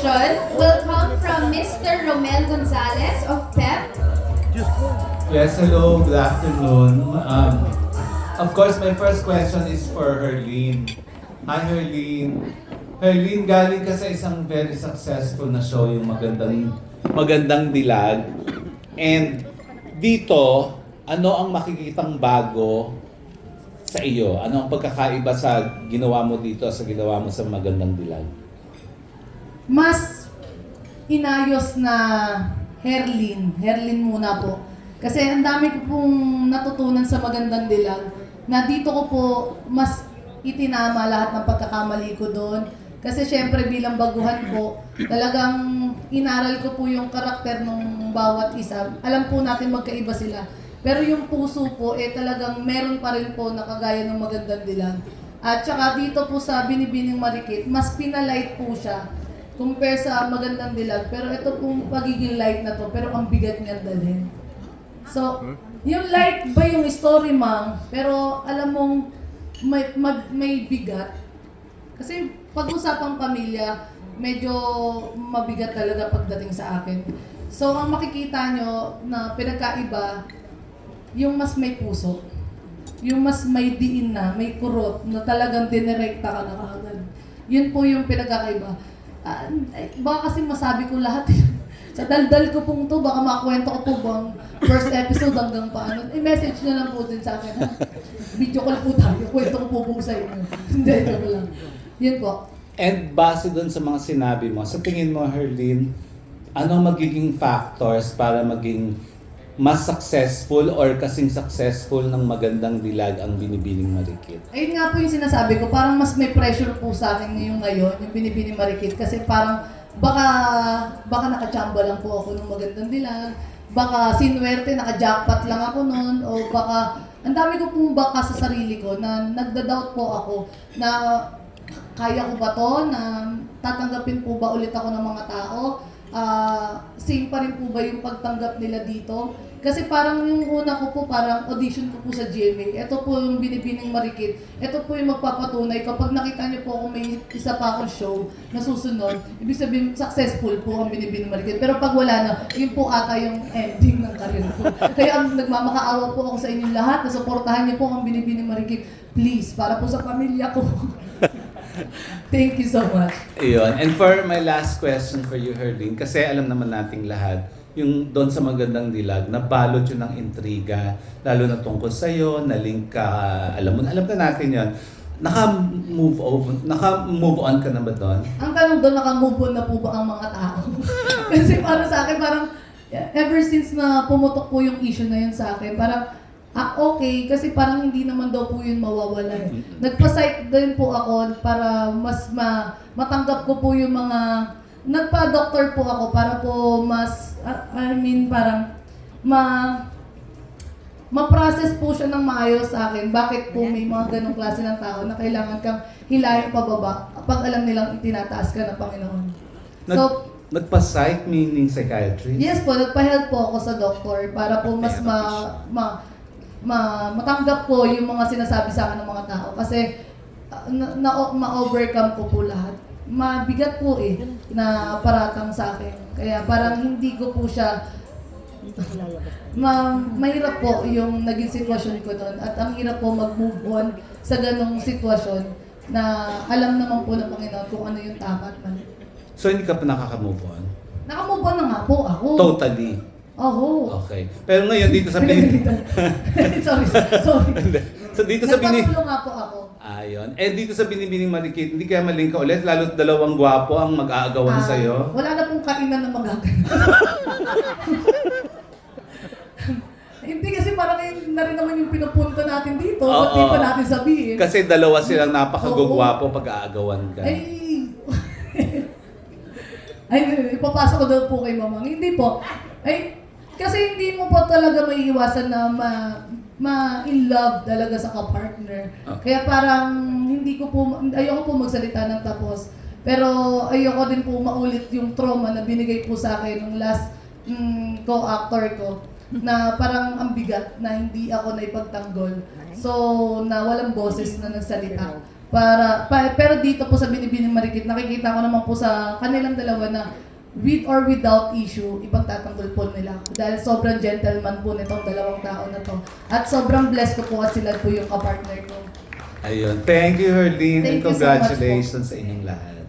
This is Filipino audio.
question will come from Mr. Romel Gonzalez of PEP. Yes, hello, good afternoon. Um, of course, my first question is for Herlene. Hi, Herlene. Herlene, galing ka sa isang very successful na show, yung magandang, magandang dilag. And dito, ano ang makikitang bago sa iyo? Ano ang pagkakaiba sa ginawa mo dito sa ginawa mo sa magandang dilag? Mas inayos na Herlin. Herlin muna po. Kasi ang dami ko pong natutunan sa magandang dilag na dito ko po mas itinama lahat ng pagkakamali ko doon. Kasi syempre bilang baguhan po, talagang inaral ko po yung karakter ng bawat isa. Alam po natin magkaiba sila. Pero yung puso po, eh talagang meron pa rin po na kagaya ng magandang dilag. At saka dito po sa Binibining Marikit, mas pinalight po siya compare sa magandang dilag. Pero ito pong pagiging light na to, pero ang bigat niya dalhin. So, yung light ba yung story, ma'am? Pero alam mong may, mag, may bigat. Kasi pag-usapang pamilya, medyo mabigat talaga pagdating sa akin. So, ang makikita nyo na pinagkaiba, yung mas may puso. Yung mas may diin na, may kurot, na talagang dinirekta ka na kaagad. Yun po yung pinagkakaiba. Ay, baka kasi masabi ko lahat. sa daldal ko pong to, baka makwento ko po bang first episode hanggang paano. I-message nyo lang po din sa akin. Ha? Video call po tayo. Kwento ko po po sa inyo. Hindi, joke lang. Yun po. And base dun sa mga sinabi mo, sa tingin mo, Herlene, ano magiging factors para maging mas successful or kasing successful ng magandang dilag ang binibining marikit? Ayun nga po yung sinasabi ko, parang mas may pressure po sa akin ngayong ngayon, yung binibini marikit. Kasi parang baka baka nakachamba lang po ako ng magandang dilag. Baka sinwerte, naka-jackpot lang ako noon. O baka, ang dami ko pong baka sa sarili ko na nagda-doubt po ako na kaya ko ba to? Na tatanggapin po ba ulit ako ng mga tao? Ah, same pa rin po ba yung pagtanggap nila dito? Kasi parang yung una ko po, parang audition ko po sa GMA. Ito po yung binibining marikit. Ito po yung magpapatunay. Kapag nakita niyo po kung may isa pa akong show na susunod, ibig sabihin successful po ang binibining marikit. Pero pag wala na, yun po ata yung ending ng career ko. Kaya ang nagmamakaawa po ako sa inyong lahat na suportahan niyo po ang binibining marikit. Please, para po sa pamilya ko. Thank you so much. Ayun. And for my last question for you, Herlene, kasi alam naman nating lahat, yung doon sa magandang dilag, nabalot yun ng intriga, lalo na tungkol sa'yo, na link ka, alam mo, alam na natin yon Naka-move on, naka-move on ka na ba doon? Ang tanong doon, naka-move on na po ba ang mga tao? Kasi para sa akin, parang ever since na pumutok po yung issue na yun sa akin, parang ah, okay, kasi parang hindi naman daw po yun mawawala. eh. Nagpa-psych din po ako para mas ma matanggap ko po yung mga nagpa-doctor po ako para po mas I mean parang ma ma-process po siya ng maayos sa akin. Bakit po may mga ganong klase ng tao na kailangan kang hilahin pababa kapag alam nilang itinataas ka ng Panginoon. Nag, So, nagpa-psych meaning psychiatrist? yes po, nagpa-help po ako sa doktor para po mas ma, ma, ma, matanggap po yung mga sinasabi sa akin ng mga tao. Kasi uh, na, na, ma-overcome ko po lahat. Mabigat po eh na paratang sa akin. Kaya parang hindi ko po siya ma mahirap po yung naging sitwasyon ko doon at ang hirap po mag-move on sa ganong sitwasyon na alam naman po ng Panginoon kung ano yung tama at mali. So hindi ka pa nakaka-move on? Nakamove on na nga po ako. Totally. Oo. Okay. Pero ngayon dito sa bini... sorry, sorry. so dito sa bini... Nagpatulo nga po ako. Ayun. Eh dito sa binibining marikit, hindi kaya maling ka ulit, lalo't dalawang gwapo ang mag-aagawan Ah, sa'yo. Wala na pong kainan na magaganap. Hindi kasi parang yun na rin naman yung pinupunto natin dito. Ba't di Oo. pa natin sabihin? Kasi dalawa silang napakagugwapo pag-aagawan ka. Ay, ay, ipapasok ko daw po kay mamang. Hindi po. Ay, kasi hindi mo po talaga may iwasan na ma, ma in love talaga sa kapartner. Okay. Kaya parang hindi ko po, ayoko po magsalita ng tapos. Pero ayoko din po maulit yung trauma na binigay po sa akin ng last mm, co-actor ko na parang ang bigat na hindi ako na ipagtanggol. So, na walang boses na nagsalita. Para, pa, pero dito po sa Binibining Marikit, nakikita ko naman po sa kanilang dalawa na with or without issue, ipagtatanggol po nila. Dahil sobrang gentleman po nitong dalawang tao na to. At sobrang blessed ko po kasi sila po yung kapartner ko. Ayun. Thank you, Herlene, Thank and you so much po. congratulations sa inyong lahat.